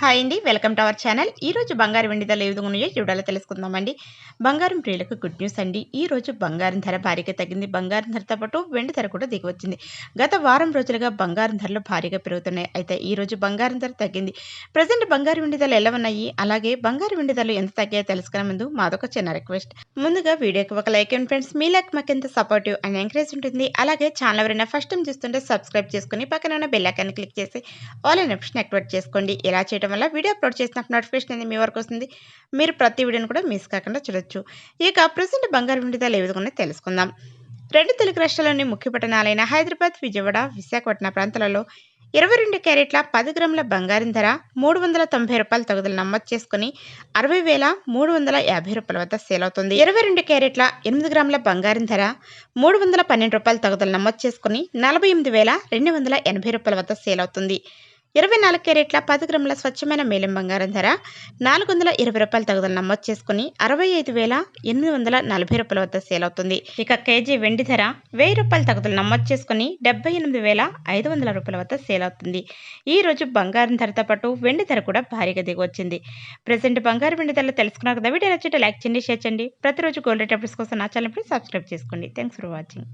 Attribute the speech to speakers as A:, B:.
A: Hi అండి welcome to our channel. ఈ రోజు బంగారు వెండి ధరలు ఏ విధంగా ఉన్నాయో చూడాలో తెలుసుకుందామండి. బంగారం ప్రియులకు గుడ్ న్యూస్ అండి. ఈ రోజు బంగారం ధర భారీగా తగ్గింది. బంగారం ధరతో పాటు వెండి ధర కూడా దిగివచ్చింది. గత వారం రోజులుగా బంగారం ధరలు భారీగా పెరుగుతున్నాయి. అయితే ఈరోజు బంగారం ధర తగ్గింది. ప్రజెంట్ బంగారు వెండి ధరలు ఎలా ఉన్నాయి? అలాగే బంగారు వెండి ధరలు ఎంత తగ్గాయో తెలుసుకునే ముందు మాదొక చిన్న రిక్వెస్ట్. ముందుగా వీడియోకి ఒక లైక్ అండ్ ఫ్రెండ్స్. మీ లైక్ మాకు ఎంత సపోర్టివ్ అండ్ ఎంకరేజ్ ఉంటుంది. అలాగే ఛానల్ ఎవరైనా ఫస్ట్ టైం చూస్తుంటే సబ్స్క్రైబ్ చేసుకుని పక్కన ఉన్న బెల్ ఐకాన్ క్లిక్ చేసి ఆల్ అండ్ ఆప్షన్ యాక్టివేట్ చేసుకోండి. ఇలా చేయడం వల్ల వీడియో అప్లోడ్ చేసినప్పుడు నోటిఫికేషన్ అనేది మీ వరకు వస్తుంది. మీరు ప్రతి వీడియోని కూడా మిస్ కాకుండా చూడొచ్చు. ఇక ప్రజెంట్ బంగారు వెండి ఏ విధంగా తెలుసుకుందాం. రెండు తెలుగు రాష్ట్రాల్లోని ముఖ్య పట్టణాలైన హైదరాబాద్ విజయవాడ విశాఖపట్నం ప్రాంతాలలో ఇరవై రెండు క్యారెట్ల పది గ్రాముల బంగారం ధర మూడు వందల తొంభై రూపాయల తగుదల నమోదు చేసుకుని అరవై వేల మూడు వందల యాభై రూపాయల వద్ద సేల్ అవుతుంది. ఇరవై రెండు క్యారెట్ల ఎనిమిది గ్రాముల బంగారం ధర మూడు వందల పన్నెండు రూపాయల తగుదలు నమోదు చేసుకుని నలభై ఎనిమిది వేల రెండు వందల ఎనభై రూపాయల వద్ద సేల్ అవుతుంది. ఇరవై నాలుగు క్యారెట్ల పది గ్రాముల స్వచ్ఛమైన మేలిం బంగారం ధర నాలుగు వందల ఇరవై రూపాయల తగుదల నమోదు చేసుకుని అరవై ఐదు వేల ఎనిమిది వందల నలభై రూపాయల వద్ద సేల్ అవుతుంది. ఇక కేజీ వెండి ధర వెయ్యి రూపాయల తగుదల నమోదు చేసుకుని డెబ్బై ఎనిమిది వేల ఐదు వందల రూపాయల వద్ద సేల్ అవుతుంది. ఈ రోజు బంగారం ధరతో పాటు వెండి ధర కూడా భారీగా దిగి వచ్చింది. ప్రజెంట్ బంగారు వెండి ధరలు తెలుసుకున్నారు కదా వీడియో నచ్చితే లైక్ చేయండి షేర్ చేయండి. ప్రతిరోజు గోల్డ్ రేట్ అప్డేట్స్ కోసం నా ఛానల్ సబ్స్క్రైబ్ చేసుకోండి. Thanks for watching.